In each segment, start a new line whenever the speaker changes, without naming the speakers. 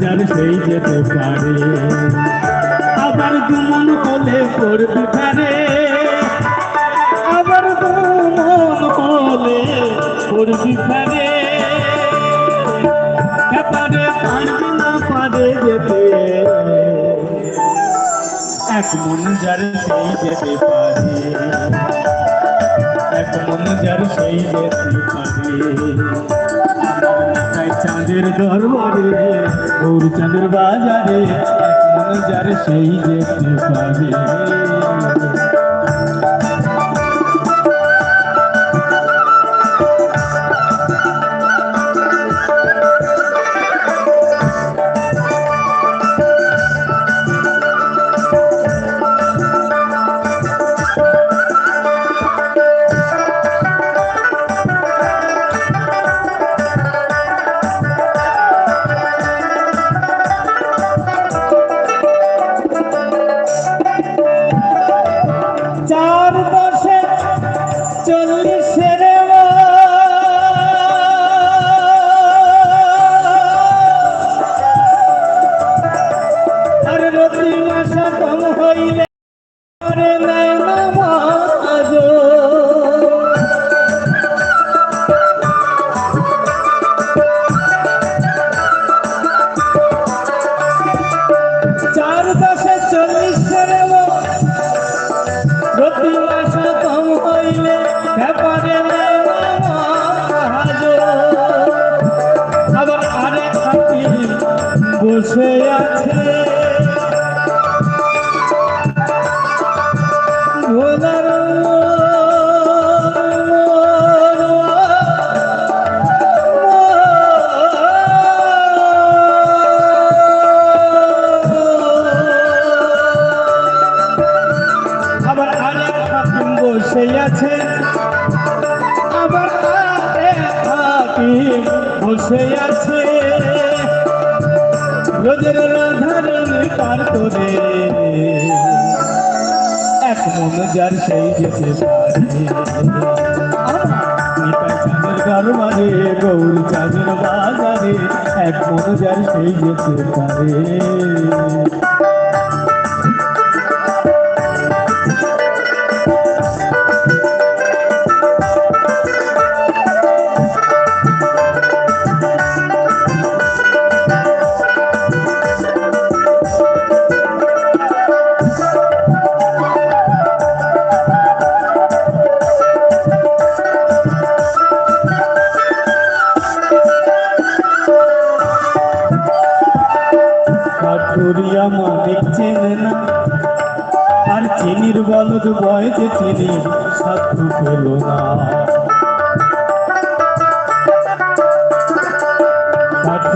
যার সেই যেতে পারে আবার দুমন কোলে পড়বি ফেরে আবার দুমন কোলে পড়বি ফেরে ব্যাপারে পারবি না পারে যেতে। এক মন যার সেই যেতে পারে। এক মন যার সেই যেতে পারে। চাঁদের দরবারে গৌর চাঁদের বাজারে এক মন যার সেই যেতে পারে বসে আছে। রোজের রাধারণ পার করে। এক মন যার সেই যেতে পারে। দরবারে গৌর চাঁদের বাজারে, এক মন যার সেই যেতে পারে।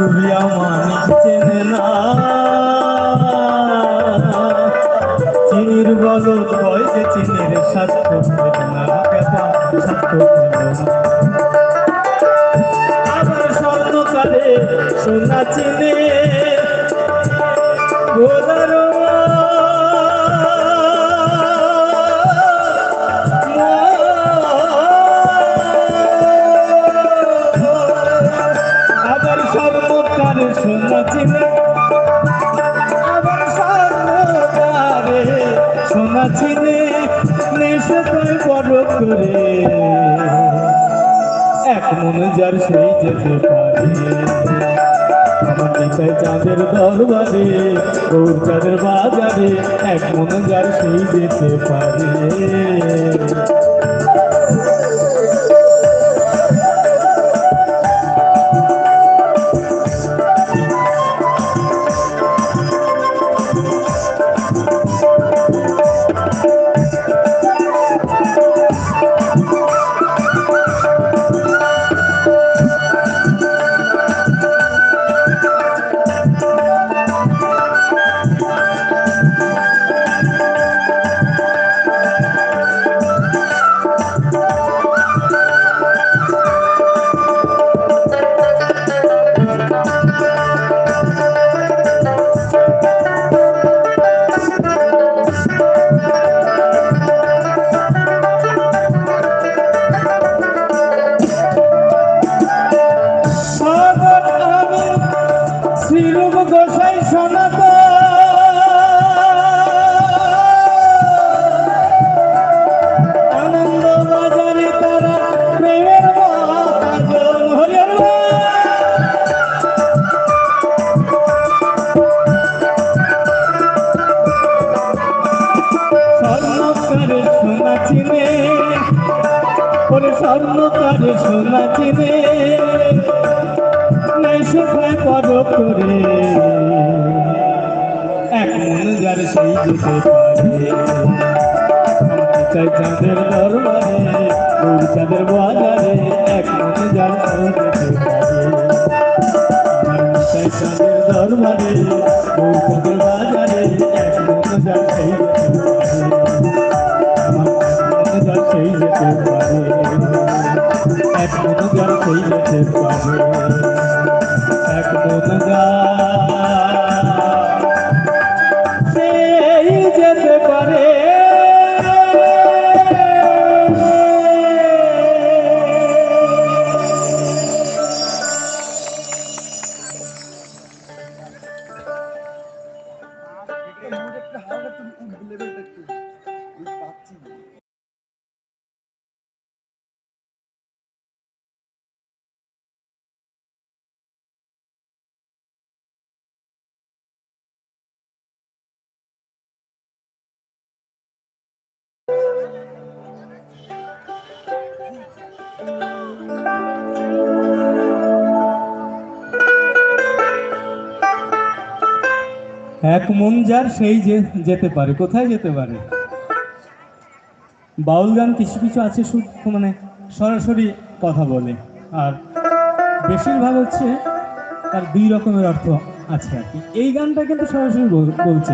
কাঠুরিয়া মালিক চেনে না। চিনির বলদ বয়সে চিনির সাধু না কেবা সাধু আবার স্বর্ণকালে সোনা চিনে গোদার আমার নিতাই চাঁদের দরবারে গৌর চাঁদের বাজারে এক মনে যার সেই যেতে পারে। স্বর্ণকারে সোনা চিনে নাই সুখায় পদ করে এক মন যার সেই যেতে পারে চাঁদের দরবারে চাঁদের বাজারে এক মন যার সেই যেতে পারে চাঁদের দরবারে চাঁদের বাজারে এক মন যার সেই যেতে পারে সেই যেতে পারে এক মন যার সেই যেতে পারে এক মন যার সেই যে যেতে পারে। কোথায় যেতে পারে? বাউল গান কিছু কিছু আছে মানে সরাসরি কথা বলে। আর বেশিরভাগ হচ্ছে তার দুই রকমের অর্থ আছে আর কি। এই গানটা কিন্তু সরাসরি বল- বলছে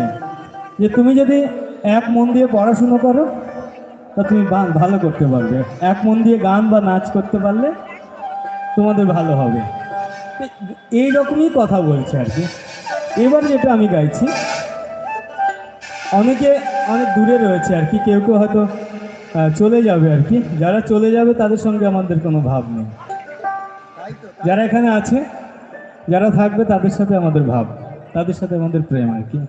যে তুমি যদি এক মন দিয়ে পড়াশুনো করো, তা তুমি ভালো করতে পারবে। এক মন দিয়ে গান বা নাচ করতে পারলে তোমাদের ভালো হবে। এই রকমই কথা বলছে আর কি। এবার যেটা আমি গাইছি, অনেকে অনেক দূরে রয়েছে আর কি, কেউ কেউ হয়তো চলে যাবে আর কি। যারা চলে যাবে, তাদের সঙ্গে আমাদের কোনো ভাব নেই। যারা এখানে আছে, যারা থাকবে, তাদের সাথে আমাদের ভাব, তাদের সাথে আমাদের প্রেম আর কি।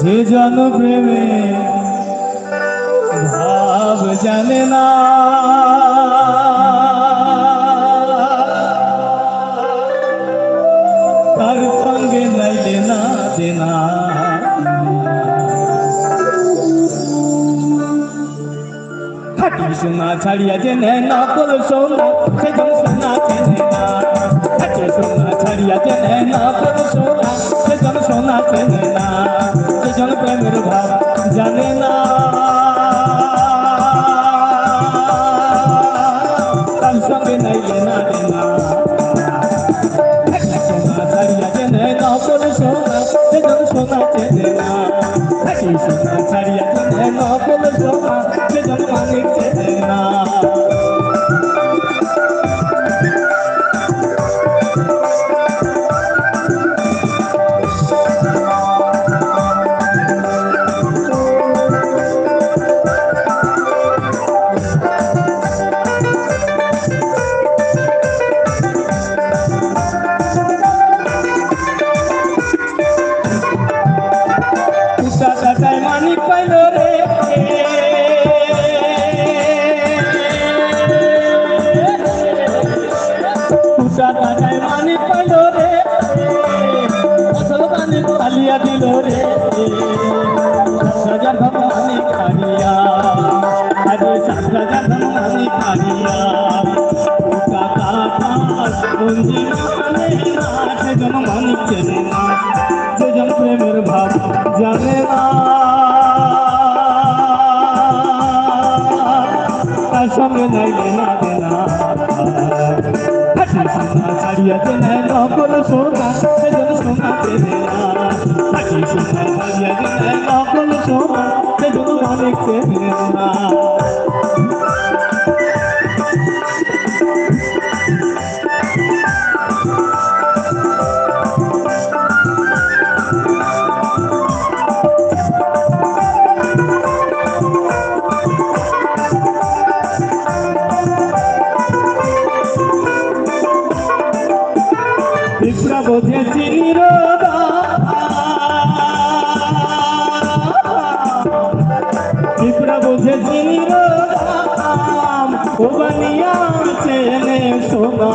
যে জন প্রেমে, ভাব জানে না। তার সঙ্গে নাইলে না দেনা খাটি সোনা ছাড়িয়া যে নেয় নকল সোনা সেজন সোনা চেনে না। খাটি সোনা ছাড়িয়া যে নেয় নকল সোনা সেজন সোনা চেনে না সেজন প্রেমের ভাব জানে না। তার সঙ্গে নাইলে না। দেনা সোনা ছাড়িয়া যে নেয় নকল সোনা সেজন সোনা চেনে না। খাটি সোনা ছাড়িয়া যে নেয় নকল সোনা হাসি সোনা ছাড়িয়া দেনা নকল সোনা সেজন সোনা দেনা হাসি সোনা ছাড়িয়া দিলে নকল সোনা সেজন্য মানিক চেনে না পিঁপড়া বোঝে চিনির পিঁপড়া বোঝে চিনির দাম ও বানিয়া চেনে সোনা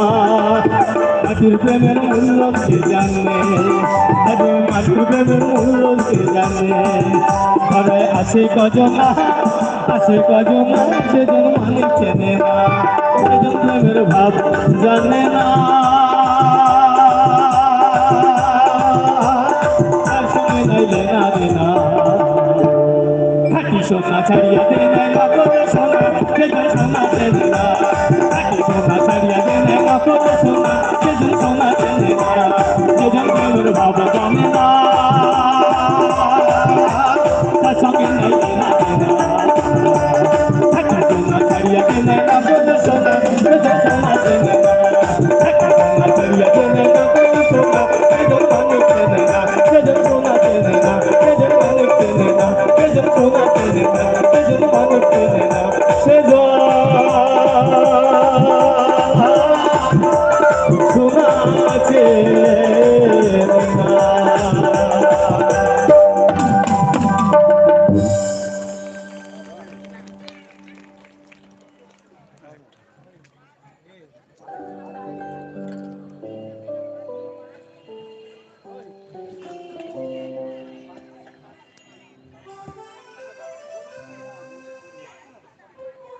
মাটির প্রেমের মূল্য কে জানে? আরে মাটির প্রেমের মূল্য কে জানে? ঘরে প্রেমের ভাব জানে না। সোনা ছাড়িয়া দে না বাপরে সোনা সেজন সোনা চেনে না সোনা ছাড়িয়া দে না বাপরে সোনা সেজন সোনা চেনে না সেজন প্রেমের ভাব জানে না সঙ্গে নাইলে না রে না খাটি সোনা ছাড়িয়া দে না বাপরে সোনা সেজন সোনা চেনে না সোনা ছাড়িয়া দে না বাপরে সোনা সেজন মানুষ চেনে না সেজন সোনা চেনে না সেজন মানুষ চেনে না সেজন সোনা চেনে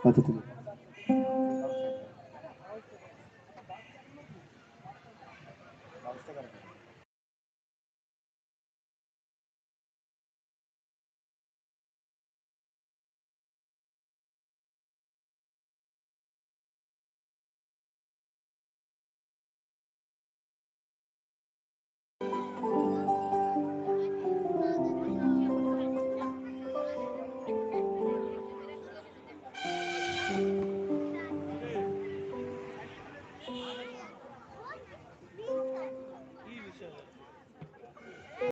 আচ্ছা তুমি